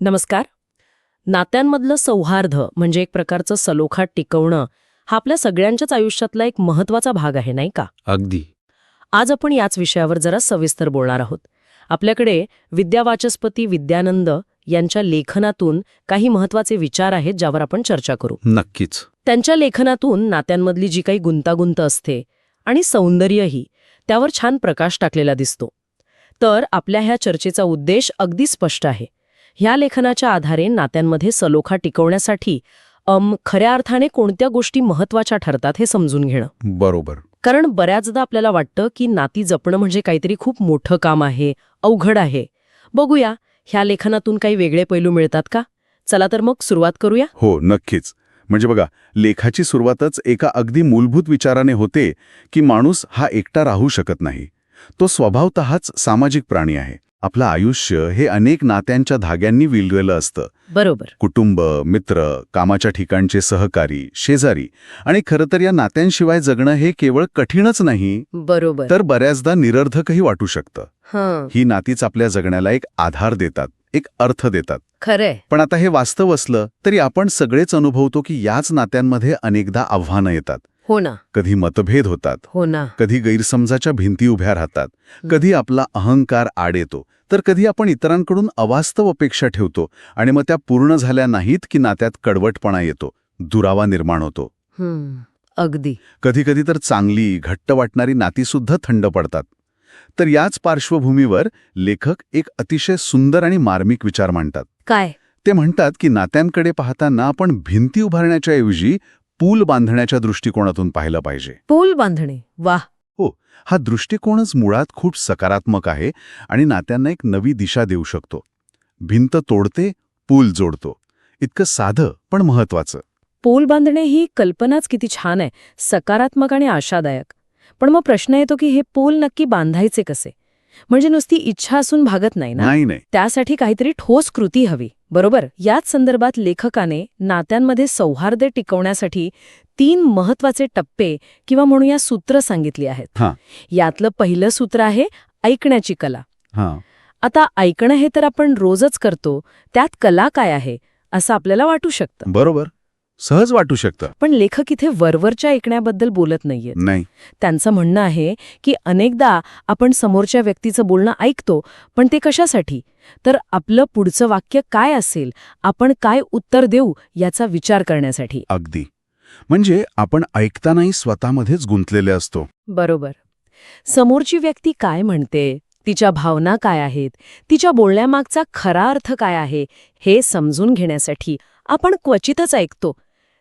नमस्कार. नात्यांमधलं सौहार्द म्हणजे एक प्रकारचं सलोखा टिकवणं हा आपल्या सगळ्यांच्याच आयुष्यातला एक महत्त्वाचा भाग आहे नाही का? अगदी. आज आपण याच विषयावर जरा सविस्तर बोलणार आहोत. आपल्याकडे विद्यावाचस्पती विद्यानंद यांच्या लेखनातून काही महत्त्वाचे विचार आहेत ज्यावर आपण चर्चा करू. नक्कीच. त्यांच्या लेखनातून नात्यांमधली जी काही गुंतागुंत असते आणि सौंदर्यही त्यावर छान प्रकाश टाकलेला दिसतो. तर आपल्या ह्या चर्चेचा उद्देश अगदी स्पष्ट आहे. ह्या लेखनाच्या आधारे नात्यांमध्ये सलोखा टिकवण्यासाठी अम खऱ्या अर्थाने कोणत्या गोष्टी महत्त्वाच्या ठरतात हे समजून घेणं. बरोबर. कारण बऱ्याचदा आपल्याला वाटतं की नाती जपणं म्हणजे काहीतरी खूप मोठं काम आहे अवघड आहे. बघूया ह्या लेखनातून काही वेगळे पैलू मिळतात का? चला तर मग सुरुवात करूया. हो नक्कीच. म्हणजे बघा लेखाची सुरुवातच एका अगदी मूलभूत विचाराने होते की माणूस हा एकटा राहू शकत नाही. तो स्वभावतःच सामाजिक प्राणी आहे. आपलं आयुष्य हे अनेक नात्यांच्या धाग्यांनी विलगलं असतं. बरोबर. कुटुंब मित्र कामाच्या ठिकाणचे सहकारी शेजारी आणि खरं तर या नात्यांशिवाय जगणं हे केवळ कठीणच नाही बरोबर. तर बऱ्याचदा निरर्थकही वाटू शकतं. हं. ही नातीच आपल्या जगण्याला एक आधार देतात एक अर्थ देतात. खरंय. पण आता हे वास्तव असलं तरी आपण सगळेच अनुभवतो की याच नात्यांमध्ये अनेकदा आव्हानं येतात. हो ना. कधी मतभेद होतात. हो ना. कधी गैरसमजाच्या भिंती उभ्या राहतात. कधी आपला अहंकार आड येतो. तर कधी आपण इतरांकडून अवास्तव अपेक्षा ठेवतो आणि मग त्या पूर्ण झाल्या नाहीत की नात्यात कडवटपणा येतो. दुरावा निर्माण होतो. अगदी. कधीकधी तर चांगली घट्ट वाटणारी नातीसुद्धा थंड पडतात. तर याच पार्श्वभूमीवर लेखक एक अतिशय सुंदर आणि मार्मिक विचार मांडतात. काय? ते म्हणतात की नात्यांकडे पाहताना आपण भिंती उभारण्याच्या ऐवजी पूल बांधण्याच्या दृष्टिकोनातून पाहिलं पाहिजे. पूल बांधणे. वाह. हा दृष्टिकोनच मुळात खूप सकारात्मक आहे आणि नात्यांना एक नवी दिशा देऊ शकतो. भिंत तोडते पूल जोडतो. इतकं साधं पण महत्वाचं पूल बांधणे ही कल्पनाच किती छान आहे. सकारात्मक आणि आशादायक. पण मग प्रश्न येतो की हे पूल नक्की बांधायचे कसे? म्हणजे नुसती इच्छा असून भागत नाही ना? नाही नाही. त्यासाठी काहीतरी ठोस कृती हवी. बरोबर? याच संदर्भात लेखकाने नात्यांमध्ये सौहार्द टिकवण्यासाठी तीन महत्त्वाचे टप्पे किंवा म्हणूया सूत्र सांगितली आहेत. हां. यातलं पहिलं सूत्र आहे ऐकण्याची कला. हां. आता ऐकणं हे तर आपण रोजच करतो. त्यात कला काय आहे? असं आपल्याला वाटू शकतं. बरोबर. सहज वाटू शकतं. पण लेखक इथे वरवरच्या ऐकण्याबद्दल बोलत नाहीयेत. नाही. त्यांचं म्हणणं आहे की अनेकदा आपण समोरच्या व्यक्तीचं बोलणं ऐकतो पण ते कशासाठी? तर आपलं पुढचं वाक्य काय असेल? आपण काय उत्तर देऊ याचा विचार करण्यासाठी. अगदी. म्हणजे आपण ऐकतानाही स्वतःमध्येच गुंतलेले असतो. बरोबर. समोरची व्यक्ती काय म्हणते? तिच्या भावना काय आहेत? तिच्या बोलण्यामागचा खरा अर्थ काय आहे? हे समजून घेण्यासाठी आपण क्वचितच ऐकतो.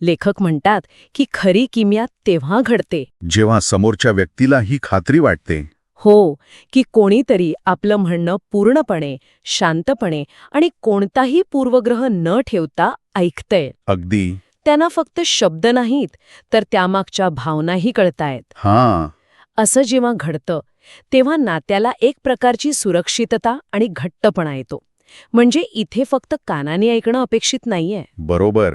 लेखक म्हणतात की खरी किमया तेव्हा घडते. जेव्हा समोरच्या व्यक्तीला ही खात्री वाटते. हो की कोणीतरी आपलं म्हणणं पूर्णपणे शांतपणे आणि कोणताही पूर्वग्रह न ठेवता ऐकतंय. अगदी. त्यांना फक्त शब्द नाहीत तर त्यामागच्या भावनाही कळतायत. हां. असं जेव्हा घडतं तेव्हा नात्याला एक प्रकारची सुरक्षितता आणि घट्टपणा येतो. म्हणजे इथे फक्त कानाने ऐकणं अपेक्षित नाहीये. बरोबर.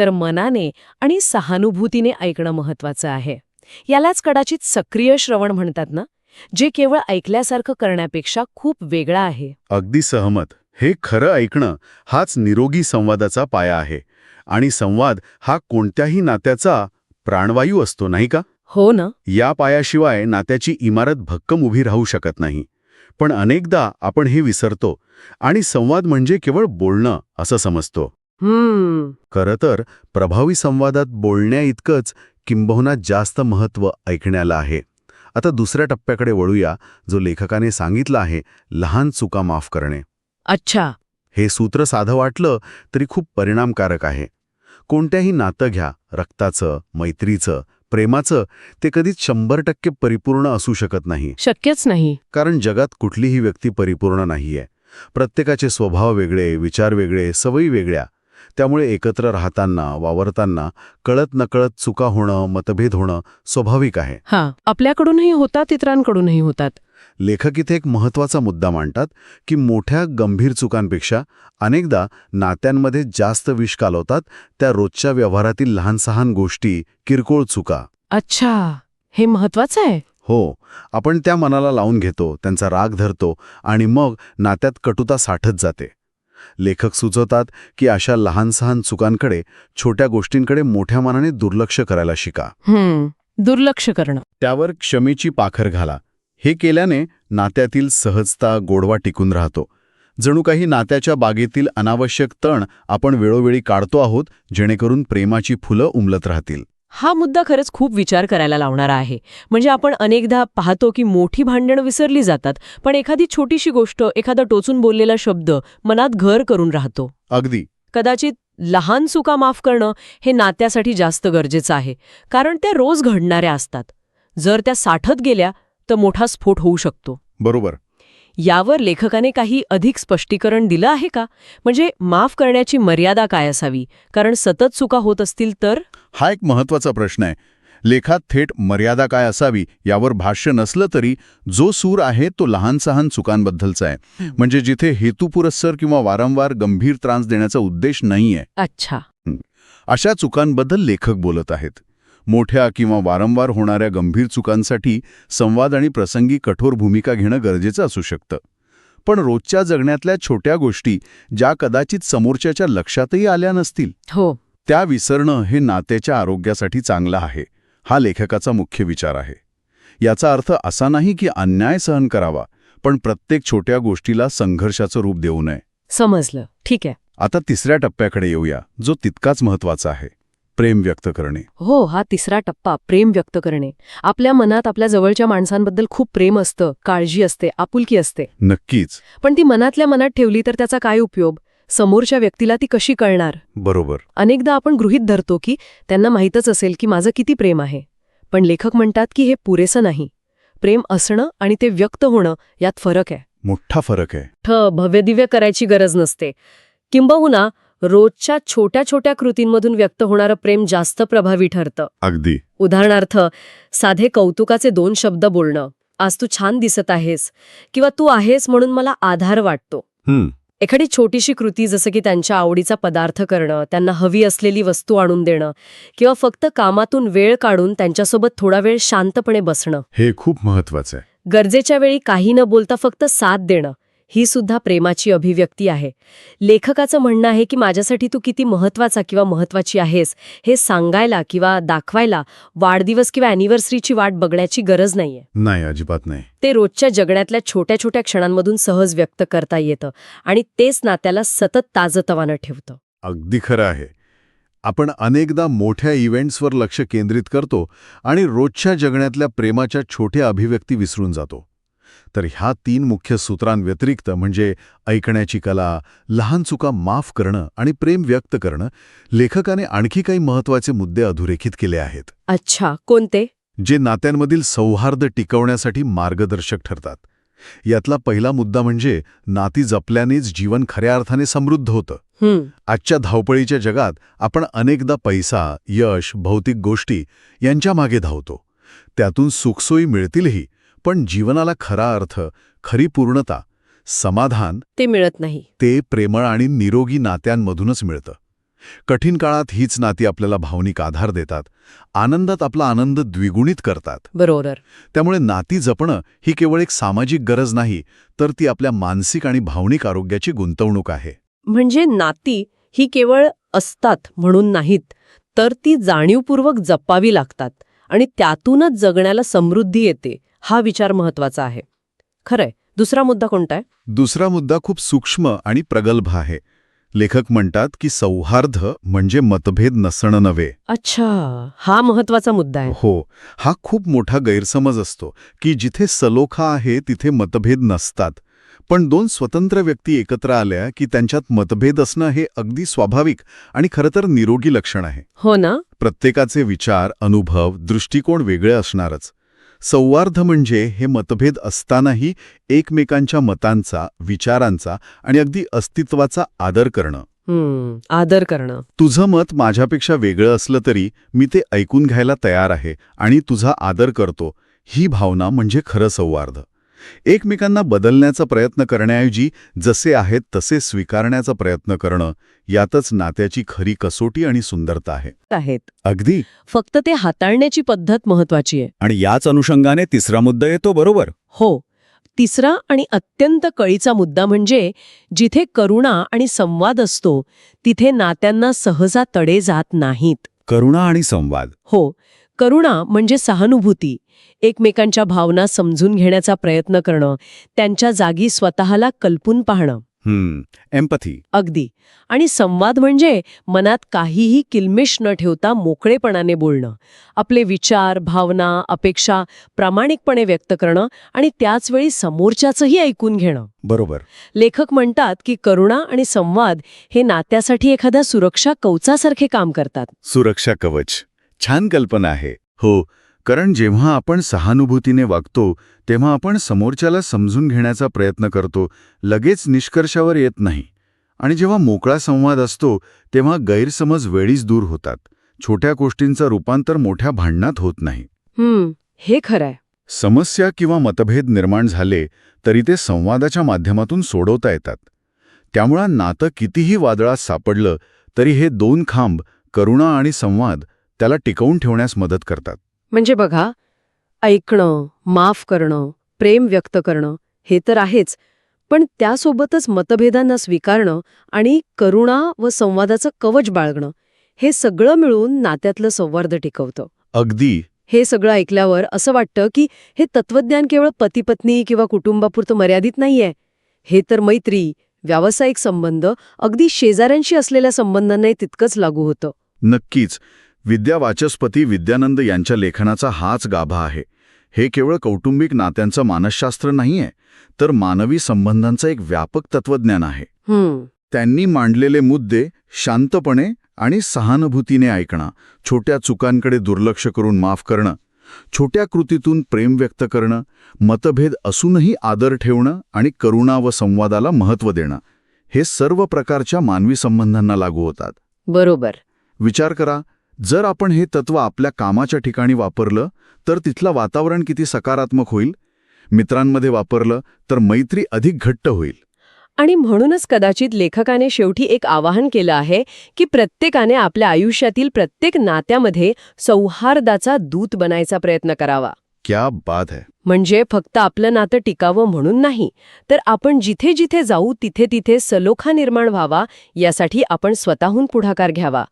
तर मनाने आणि सहानुभूतीने ऐकणं महत्वाचं आहे. यालाच कदाचित सक्रिय श्रवण म्हणतात ना? जे केवळ ऐकल्यासारखं करण्यापेक्षा खूप वेगळा आहे. अगदी सहमत. हे खरं ऐकणं हाच निरोगी संवादाचा पाया आहे. आणि संवाद हा कोणत्याही नात्याचा प्राणवायू असतो नाही का? हो ना? या पायाशिवाय नात्याची इमारत भक्कम उभी राहू शकत नाही. पण अनेकदा आपण हे विसरतो आणि संवाद म्हणजे केवळ बोलणं असं समजतो. खरं तर प्रभावी संवादात बोलण्या इतकंच किंबहुना जास्त महत्त्व ऐकण्याला आहे. आता दुसऱ्या टप्प्याकडे वळूया जो लेखकाने सांगितलं आहे लहान चुका माफ करणे. अच्छा. हे सूत्र साधं वाटलं तरी खूप परिणामकारक आहे. कोणत्याही नातं घ्या रक्ताचं मैत्रीचं प्रेमाचं ते कधीच शंभर टक्के परिपूर्ण असू शकत नाही. शक्यच नाही. कारण जगात कुठलीही व्यक्ती परिपूर्ण नाहीये. प्रत्येकाचे स्वभाव वेगळे विचार वेगळे सवयी वेगळ्या. त्यामुळे एकत्र राहताना वावरताना कळत नकळत चुका होणं मतभेद होणं स्वाभाविक आहे. हा आपल्याकडूनही होतात इतरांकडूनही होतात. लेखक इथे एक महत्त्वाचा मुद्दा मांडतात की मोठ्या गंभीर चुकांपेक्षा अनेकदा नात्यांमध्ये जास्त विष कालवतात त्या रोजच्या व्यवहारातील लहान सहान गोष्टी किरकोळ चुका. अच्छा हे महत्वाचं आहे. हो आपण त्या मनाला लावून घेतो त्यांचा राग धरतो आणि मग नात्यात कटुता साठत जाते. लेखक सुचवतात की अशा लहान सहान चुकांकडे छोट्या गोष्टींकडे मोठ्या मनाने दुर्लक्ष करायला शिका. हम्म दुर्लक्ष करणं. त्यावर क्षमेची पाखर घाला. हे केल्याने नात्यातील सहजता गोडवा टिकून राहतो. जणू काही नात्याच्या बागेतील अनावश्यक तण आपण वेळोवेळी काढतो आहोत जेणेकरून प्रेमाची फुलं उमलत राहतील. हा मुद्दा खरंच खूप विचार करायला लावणारा आहे. म्हणजे आपण अनेकदा पाहतो की मोठी भांडणं विसरली जातात पण एखादी छोटीशी गोष्ट एखादा टोचून बोललेला शब्द मनात घर करून राहतो. अगदी. कदाचित लहान चुका माफ करणं हे नात्यासाठी जास्त गरजेचं आहे कारण त्या रोज घडणाऱ्या असतात. जर त्या साठत गेल्या तर मोठा स्फोट होऊ शकतो. बरोबर. यावर लेखकाने काही अधिक स्पष्टीकरण दिलं आहे का? म्हणजे माफ करण्याची मर्यादा काय असावी? कारण सतत चुका होत असतील तर? हा एक महत्त्वाचा प्रश्न आहे. लेखात थेट मर्यादा काय असावी यावर भाष्य नसलं तरी जो सूर आहे तो लहान सहान चुकांबद्दलचा आहे. म्हणजे जिथे हेतुपुरस्सर किंवा वारंवार गंभीर त्रास देण्याचा उद्देश नाहीये. अच्छा. अशा चुकांबद्दल लेखक बोलत आहेत. मोठ्या किंवा वारंवार होणाऱ्या गंभीर चुकांसाठी संवाद आणि प्रसंगी कठोर भूमिका घेणं गरजेचं असू शकतं. पण रोजच्या जगण्यातल्या छोट्या गोष्टी ज्या कदाचित समोरच्याच्या लक्षातही आल्या नसतील हो. त्या विसरणं हे नात्याच्या आरोग्यासाठी चांगलं आहे हा लेखकाचा मुख्य विचार आहे. याचा अर्थ असा नाही की अन्याय सहन करावा पण प्रत्येक छोट्या गोष्टीला संघर्षाचं रूप देऊ नये. समजलं. ठीक आहे. आता तिसऱ्या टप्प्याकडे येऊया जो तितकाच महत्त्वाचा आहे. प्रेम व्यक्त करणे. हो हा तिसरा टप्पा प्रेम व्यक्त करणे. आपल्या मनात आपल्या जवळच्या माणसांबद्दल खूप प्रेम असतं काळजी असते आपुलकी असते. नक्कीच. पण ती मनातल्या मनात ठेवली तर त्याचा काय उपयोग? समोरच्या व्यक्तीला ती कशी कळणार? बरोबर. अनेकदा आपण गृहीत धरतो की त्यांना माहीतच असेल की माझं किती प्रेम आहे. पण लेखक म्हणतात की हे पुरेसं नाही. प्रेम असणं आणि ते व्यक्त होणं यात फरक आहे. मोठा फरक आहे. ठ भव्यदिव्य करायची गरज नसते. किंबहुना रोजच्या छोट्या छोट्या कृतींमधून व्यक्त होणारं प्रेम जास्त प्रभावी ठरतं. अगदी. उदाहरणार्थ साधे कौतुकाचे दोन शब्द बोलणं. आज तू छान दिसत आहेस किंवा तू आहेस म्हणून मला आधार वाटतो. एखादी छोटीशी कृती जसं की त्यांच्या आवडीचा पदार्थ करणं त्यांना हवी असलेली वस्तू आणून देणं किंवा फक्त कामातून वेळ काढून त्यांच्यासोबत थोडा वेळ शांतपणे बसणं. हे खूप महत्वाचं आहे. गरजेच्या वेळी काही न बोलता फक्त साथ देणं. ही सुद्धा प्रेमाची अभिव्यक्ती आहे. लेखकाचं म्हणणं आहे की माझ्यासाठी तू किती महत्त्वाचा किंवा महत्वाची आहेस हे सांगायला किंवा दाखवायला वाढदिवस किंवा अॅनिव्हर्सरीची वाट बघण्याची गरज नाहीये. नाही अजिबात नाही. ते रोजच्या जगण्यातल्या छोट्या छोट्या क्षणांमधून सहज व्यक्त करता येतं आणि तेच नात्याला सतत ताजतवानं ठेवतं. अगदी खरं आहे. आपण अनेकदा मोठ्या इव्हेंट्सवर लक्ष केंद्रित करतो आणि रोजच्या जगण्यातल्या प्रेमाच्या छोट्या अभिव्यक्ती विसरून जातो. तर ह्या तीन मुख्य सूत्रांव्यतिरिक्त म्हणजे ऐकण्याची कला लहान चुका माफ करणं आणि प्रेम व्यक्त करणं लेखकाने आणखी काही महत्त्वाचे मुद्दे अधोरेखित केले आहेत. अच्छा कोणते? जे नात्यांमधील सौहार्द टिकवण्यासाठी मार्गदर्शक ठरतात. यातला पहिला मुद्दा म्हणजे नाती जपल्यानेच जीवन खऱ्या अर्थाने समृद्ध होतं. आजच्या धावपळीच्या जगात आपण अनेकदा पैसा यश भौतिक गोष्टी यांच्या मागे धावतो. त्यातून सुखसोयी मिळतीलही. पण जीवनाला खरा अर्थ खरी पूर्णता समाधान ते मिळत नाही. ते प्रेमळ आणि निरोगी नात्यांमधूनच मिळतं. कठीण काळात हीच नाती आपल्याला भावनिक आधार देतात आनंदात आपला आनंद द्विगुणित करतात. बरोबर. त्यामुळे नाती जपणं ही केवळ एक सामाजिक गरज नाही तर ती आपल्या मानसिक आणि भावनिक आरोग्याची गुंतवणूक आहे. म्हणजे नाती ही केवळ असतात म्हणून नाहीत तर ती जाणीवपूर्वक जपावी लागतात आणि त्यातूनच जगण्याला समृद्धी येते. हा विचार महत्त्वाचा आहे. खरंय. दुसरा मुद्दा कोणता आहे? दुसरा मुद्दा खूप सूक्ष्म आणि प्रगल्भ आहे. लेखक म्हणतात की सौहार्द म्हणजे मतभेद नसणं नव्हे. अच्छा. हा महत्त्वाचा मुद्दा आहे. हो. हा खूप मोठा गैरसमज असतो की जिथे सलोखा आहे तिथे मतभेद नसतात. पण दोन स्वतंत्र व्यक्ती एकत्र आल्या की त्यांच्यात मतभेद असणं हे अगदी स्वाभाविक आणि खरं तर निरोगी लक्षण आहे. हो ना? प्रत्येकाचे विचार अनुभव दृष्टिकोन वेगळे असणारच. सौहार्द म्हणजे हे मतभेद असतानाही एकमेकांच्या मतांचा विचारांचा आणि अगदी अस्तित्वाचा आदर करणं. आदर करणं. तुझं मत माझ्यापेक्षा वेगळं असलं तरी मी ते ऐकून घ्यायला तयार आहे आणि तुझा आदर करतो. ही भावना म्हणजे खरं सौहार्द एकमेकांना बदलण्याचा प्रयत्न करण्याऐवजी जसे आहेत तसे स्वीकारण्याचा प्रयत्न करणं यातच नात्याची खरी कसोटी आणि सुंदरता आहे. आहेत. अगदी. फक्त ते हाताळण्याची पद्धत महत्वाची आहे. आणि याच अनुषंगाने तिसरा मुद्दा येतो बरोबर? हो. तिसरा आणि अत्यंत कळीचा मुद्दा म्हणजे जिथे करुणा आणि संवाद असतो तिथे नात्यांना सहजा तडे जात नाहीत. करुणा आणि संवाद. हो. करुणा म्हणजे सहानुभूती. एकमेकांच्या भावना समजून घेण्याचा प्रयत्न करणं त्यांच्या जागी स्वतःला कल्पून पाहणं. हम्म एम्पथी. अगदी. आणि संवाद म्हणजे मनात काहीही किलमिश न ठेवता मोकळेपणाने बोलणं. आपले विचार भावना अपेक्षा प्रामाणिकपणे व्यक्त करणं आणि त्याचवेळी समोरच्याचंही ऐकून घेणं. बरोबर. लेखक म्हणतात की करुणा आणि संवाद हे नात्यासाठी एखाद्या सुरक्षा कवचासारखे काम करतात. सुरक्षा कवच. छान कल्पना आहे. हो कारण जेव्हा आपण सहानुभूतीने वागतो तेव्हा आपण समोरच्याला समजून घेण्याचा प्रयत्न करतो लगेच निष्कर्षावर येत नाही. आणि जेव्हा मोकळा संवाद असतो तेव्हा गैरसमज वेळीच दूर होतात. छोट्या गोष्टींचं रूपांतर मोठ्या भांडणात होत नाही. हे खरंय. समस्या किंवा मतभेद निर्माण झाले तरी ते संवादाच्या माध्यमातून सोडवता येतात. त्यामुळं नातं कितीही वादळात सापडलं तरी हे दोन खांब करुणा आणि संवाद त्याला टिकवून ठेवण्यास मदत करतात. म्हणजे बघा ऐकणं माफ करणं प्रेम व्यक्त करणं हे तर आहेच पण त्यासोबतच मतभेदांना स्वीकारणं आणि करुणा व संवादाचं कवच बाळगणं हे सगळं मिळून नात्यातलं सौहार्द टिकवतं. अगदी. हे सगळं ऐकल्यावर असं वाटतं की हे तत्वज्ञान केवळ पतीपत्नी किंवा कुटुंबापुरतं मर्यादित नाहीये. हे तर मैत्री व्यावसायिक संबंध अगदी शेजाऱ्यांशी असलेल्या संबंधांनाही तितकंच लागू होतं. नक्कीच. विद्या वाचस्पती विद्यानंद यांच्या लेखनाचा हाच गाभा आहे. हे केवळ कौटुंबिक नात्यांचं मानसशास्त्र नाहीये तर मानवी संबंधांचं एक व्यापक तत्वज्ञान आहे. त्यांनी मांडलेले मुद्दे शांतपणे आणि सहानुभूतीने ऐकणं छोट्या चुकांकडे दुर्लक्ष करून माफ करणं छोट्या कृतीतून प्रेम व्यक्त करणं मतभेद असूनही आदर ठेवणं आणि करुणा व संवादाला महत्त्व देणं हे सर्व प्रकारच्या मानवी संबंधांना लागू होतात. बरोबर. विचार करा जर आपण हे तत्व आपल्या कामाच्या ठिकाणी वापरलं तर तिथलं वातावरण किती सकारात्मक होईल? मित्रांमध्ये वापरलं तर मैत्री अधिक घट्ट होईल. आणि म्हणूनच कदाचित लेखकाने शेवटी एक आवाहन केलं आहे की प्रत्येकाने आपल्या आयुष्यातील प्रत्येक नात्यामध्ये सौहार्दाचा दूत बनायचा प्रयत्न करावा. क्या बात है. म्हणजे फक्त आपलं नातं टिकावं म्हणून नाही तर आपण जिथे जिथे जाऊ तिथे तिथे सलोखा निर्माण व्हावा यासाठी आपण स्वतःहून पुढाकार घ्यावा.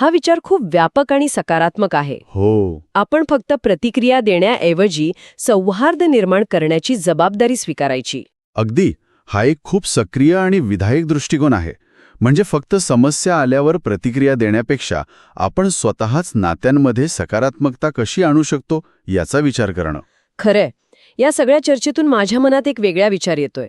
हा विचार खूप व्यापक आणि सकारात्मक आहे. हो. आपण फक्त प्रतिक्रिया देण्याऐवजी सौहार्द निर्माण करण्याची जबाबदारी स्वीकारायची. अगदी. हा एक खूप सक्रिय आणि विधायक दृष्टिकोन आहे. म्हणजे फक्त समस्या आल्यावर प्रतिक्रिया देण्यापेक्षा आपण स्वतःच नात्यांमध्ये सकारात्मकता कशी आणू शकतो याचा विचार करणं. खरंय. या सगळ्या चर्चेतून माझ्या मनात एक वेगळा विचार येतोय.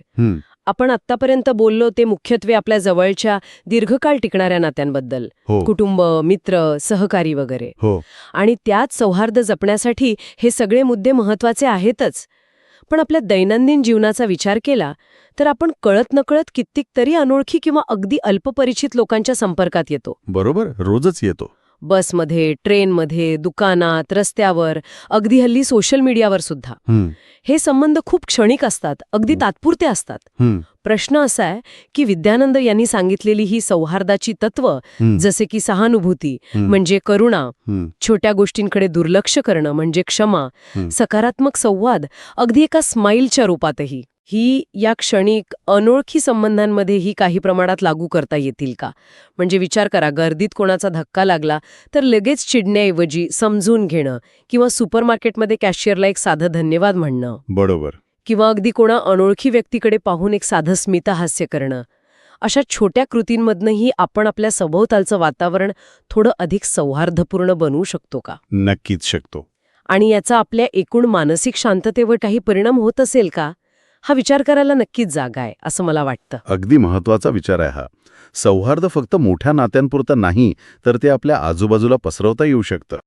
आपण आत्तापर्यंत बोललो ते मुख्यत्वे आपल्या जवळच्या दीर्घकाळ टिकणाऱ्या नात्यांबद्दल. हो. कुटुंब मित्र सहकारी वगैरे. हो. आणि त्यात सौहार्द जपण्यासाठी हे सगळे मुद्दे महत्त्वाचे आहेतच. पण आपल्या दैनंदिन जीवनाचा विचार केला तर आपण कळत नकळत कित्येक तरी अनोळखी किंवा अगदी अल्पपरिचित लोकांच्या संपर्कात येतो. बरोबर रोजच येतो. बसमध्ये ट्रेनमध्ये दुकानात रस्त्यावर अगदी हल्ली सोशल मीडियावर सुद्धा. हं, संबंध खूप क्षणिक असतात अगदी तात्पुरते असतात. प्रश्न असा आहे की विद्यानंद यांनी सांगितलेली ही सौहार्दाची तत्व जसे की सहानुभूती म्हणजे करुणा छोट्या गोष्टींकडे दुर्लक्ष करणं म्हणजे क्षमा. सकारात्मक संवाद अगदी एका स्माईलच्या रूपातही. ही या क्षणिक अनोळखी संबंधांमध्येही काही प्रमाणात लागू करता येतील का? म्हणजे विचार करा गर्दीत कोणाचा धक्का लागला तर लगेच चिडण्याऐवजी समजून घेणं किंवा सुपरमार्केटमध्ये कॅशियरला एक साधं धन्यवाद म्हणणं. बरोबर. किंवा अगदी कोणा अनोळखी व्यक्तीकडे पाहून एक साधं स्मितहास्य करणं. अशा छोट्या कृतींमधनंही आपण आपल्या सभोवतालचं वातावरण थोडं अधिक सौहार्दपूर्ण बनवू शकतो का? नक्कीच शकतो. आणि याचा आपल्या एकूण मानसिक शांततेवर काही परिणाम होत असेल का? हा विचार करायला नक्कीच जागा आहे असं मला वाटतं. अगदी महत्त्वाचा विचार आहे हा. सौहार्द फक्त मोठ्या नात्यांपुरतं नाही तर ते आपल्या आजूबाजूला पसरवता येऊ शकतं.